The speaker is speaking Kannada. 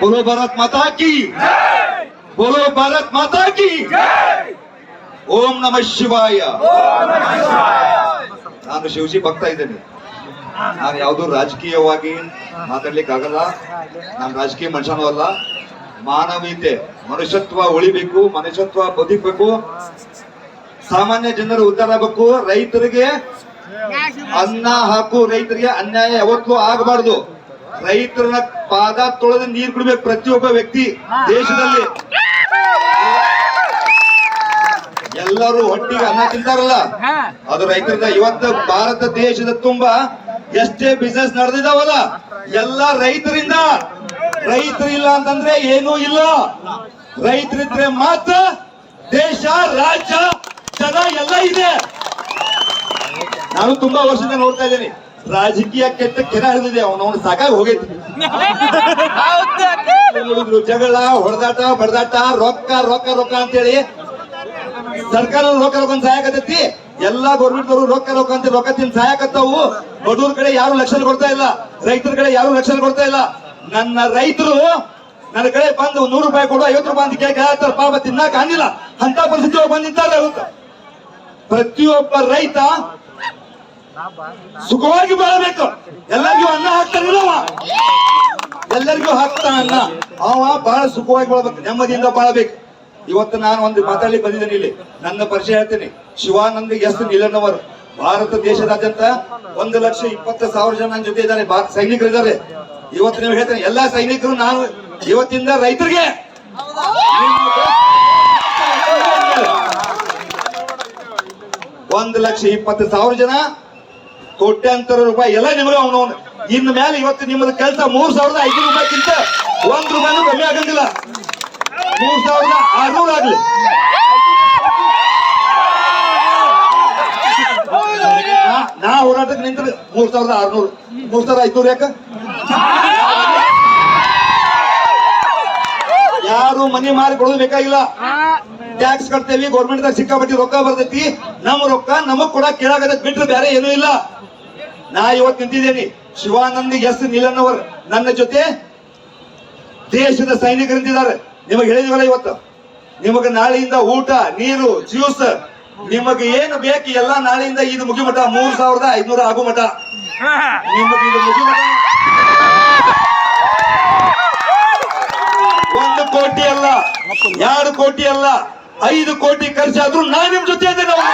बोलो भारत माता की बोलो भारत माता की ಓಂ ನಮ ಶಿವಾಯ ನಾನು ಶಿವಜಿ ಭಕ್ತ ಇದ್ದೇನೆ ನಾನು ಯಾವುದು ರಾಜಕೀಯವಾಗಿ ಮಾತಾಡ್ಲಿಕ್ಕೆ ಆಗಲ್ಲ ನಾನು ರಾಜಕೀಯ ಮನುಷ್ಯನೂ ಅಲ್ಲ ಮಾನವೀಯತೆ ಮನುಷ್ಯತ್ವ ಉಳಿಬೇಕು ಮನುಷ್ಯತ್ವ ಬದುಕಬೇಕು ಸಾಮಾನ್ಯ ಜನರು ಉದ್ಧಾರ ಆಗಬೇಕು ರೈತರಿಗೆ ಅನ್ನ ಹಾಕು ರೈತರಿಗೆ ಅನ್ಯಾಯ ಯಾವತ್ತೂ ಆಗಬಾರದು. ರೈತರ ಪಾದ ತೊಳೆದು ನೀರು ಕುಡಿಬೇಕು ಪ್ರತಿಯೊಬ್ಬ ವ್ಯಕ್ತಿ ದೇಶದಲ್ಲಿ. ಎಲ್ಲರೂ ಹೊಟ್ಟಿಗೆ ಅನ್ನ ತಿಂತಾರಲ್ಲ? ಅದು ರೈತರ ಇವತ್ತು ಭಾರತ ದೇಶದ ತುಂಬಾ ಎಷ್ಟೇ ಬಿಸ್ನೆಸ್ ನಡೆದಿದಾವಲ್ಲ ಎಲ್ಲ ರೈತರಿಂದ. ರೈತರಿಲ್ಲ ಅಂತಂದ್ರೆ ಏನೂ ಇಲ್ಲ. ರೈತರಿದ್ರೆ ಮಾತ್ರ ದೇಶ ರಾಜ್ಯ ಜನ ಎಲ್ಲ ಇದೆ. ನಾನು ತುಂಬಾ ವರ್ಷದಿಂದ ನೋಡ್ತಾ ಇದ್ದೀನಿ. ರಾಜಕೀಯ ಕೆಟ್ಟ ಕೆನೆ ಹಿಡಿದಿದೆ. ಅವನು ಅವನವನು ಸಾಕಾಗಿ ಹೋಗೈತಿ. ಜಗಳ ಹೊಡೆದಾಟ ಬಡದಾಟ ರೊಕ್ಕ ರೊಕ್ಕ ರೊಕ್ಕ ಅಂತೇಳಿ ಸರ್ಕಾರ ರೊಕ್ಕ ರೊಕ್ಕ ಸಹಾಯಕತ್ತೈತಿ ಎಲ್ಲಾ ಗೌರ್ಮೆಂಟ್ ಅವರು ರೊಕ್ಕ ರೊಕ್ಕ ಅಂತ ರೊಕ್ಕ ತಿನ್ ಸಹಾಯಕತ್ತಾವು ಬಡವ್ರ ಕಡೆ ಯಾರು ಲಕ್ಷಣ ಕೊಡ್ತಾ ಇಲ್ಲ. ರೈತರ ಕಡೆ ಯಾರು ಲಕ್ಷಣ ಕೊಡ್ತಾ ಇಲ್ಲ. ನನ್ನ ರೈತರು ನನ್ನ ಕಡೆ ಬಂದು ನೂರು ರೂಪಾಯಿ ಕೊಡು ಐವತ್ತು ರೂಪಾಯಿ ಅಂತ ಕೇಳಿ ಕೇಳ್ತಾರ ಪಾಪ ತಿನ್ನಕ್ ಅಂತ ಪರಿಸ್ಥಿತಿ ಬಂದಿದ್ದಾರೆ ಪ್ರತಿಯೊಬ್ಬ ರೈತ ಸುಖವಾಗಿ ಬಾಳಬೇಕು. ಎಲ್ಲರಿಗೂ ಅನ್ನ ಹಾಕ್ತಾನಿಲ್ಲ ಎಲ್ಲರಿಗೂ ಹಾಕ್ತಾನ ಅನ್ನ. ಅವ ಬಹಳ ಸುಖವಾಗಿ ಬಾಳ್ಬೇಕು, ನೆಮ್ಮದಿಯಿಂದ ಬಾಳ್ಬೇಕು. ಇವತ್ತು ನಾನು ಒಂದು ಮಾತಾಡಿ ಬಂದಿದ್ದೇನೆ ಇಲ್ಲಿ. ನನ್ನ ಪರಿಚಯ ಹೇಳ್ತೀನಿ. ಶಿವಾನಂದ ಎಸ್ ನಿಲನವರು. ಭಾರತ ದೇಶದಾದ್ಯಂತ ಒಂದು ಲಕ್ಷ ಇಪ್ಪತ್ತು ಸಾವಿರ ಜನ ನನ್ನ ಜೊತೆ ಇದ್ದಾರೆ. ಭಾರತ ಸೈನಿಕರು ಇದ್ದಾರೆ. ಇವತ್ತು ನೀವು ಹೇಳ್ತೇನೆ, ಎಲ್ಲಾ ಸೈನಿಕರು ನಾನು ಇವತ್ತಿಂದ ರೈತರಿಗೆ ಒಂದು ಲಕ್ಷ ಇಪ್ಪತ್ತು ಸಾವಿರ ಜನ ಕೋಟ್ಯಾಂತರ ರೂಪಾಯಿ ಎಲ್ಲ ನಿಮಗೆ ಅವನು ಇನ್ನು ಮೇಲೆ ಇವತ್ತು ನಿಮ್ಮದು ಕೆಲಸ ಮೂರ್ ಸಾವಿರದ ಐನೂರು ರೂಪಾಯಿಗಿಂತ ಒಂದ್ ರೂಪಾಯಿನೂ ಕಮ್ಮಿ ಆಗಂಗಿಲ್ಲ. ಮೂರ್ ಸಾವಿರದ ಆರ್ನೂರು ಆಗ್ಲಿ. ನಾ- ಹೋರಾಟಕ್ಕೆ ನಿಂತ್ರೆ ಮೂರ್ ಸಾವಿರದ ಆರ್ನೂರು. ಮೂರ್ ಸಾವಿರದ ಐದ್ನೂರ ಯಾಕ? ಯಾರು ಮನೆ ಮಾರಿ ಕೊಡೋದು ಬೇಕಾಗಿಲ್ಲ. ಟ್ಯಾಕ್ಸ್ ಕಟ್ತೇವಿ ಗೌರ್ಮೆಂಟ್ ದಾಗ ಸಿಕ್ಕಾಪಟ್ಟಿ ರೊಕ್ಕ ಬರ್ತೈತಿ. ನಮ್ ರೊಕ್ಕ ನಮಗ್ ಕೂಡ ಕೇಳಾಗದ ಬಿಟ್ರೆ ಬೇರೆ ಏನೂ ಇಲ್ಲ. ನಾ ಇವತ್ತು ನಿಂತಿದ್ದೇನೆ. ಶಿವಾನಂದ್ ಎಸ್ ನೀಲನವರ್ ನನ್ನ ಜೊತೆ ದೇಶದ ಸೈನಿಕರು ನಿಂತಿದ್ದಾರೆ ನಿಮಗೆ ಹೇಳಿದಿವಲ್ಲ ಇವತ್ತು? ನಿಮಗೆ ನಾಳೆಯಿಂದ ಊಟ, ನೀರು ಜ್ಯೂಸ್ ನಿಮಗೆ ಏನು ಬೇಕು ಎಲ್ಲ ನಾಳೆಯಿಂದ ಇದು ಮುಗಿಮಠ. ಮೂರ್ ಸಾವಿರದ ಐದ್ನೂರ ಆಗು ಮಠ. ನಿಮಗೆ ಇದು ಮುಗಿಮಠ. ಒಂದು ಕೋಟಿ ಅಲ್ಲ, ಎರಡು ಕೋಟಿ ಅಲ್ಲ. ಐದು ಕೋಟಿ ಖರ್ಚಾದ್ರೂ ನಾ ನಿಮ್ ಜೊತೆ ಅದೇ ಅವ್ರು.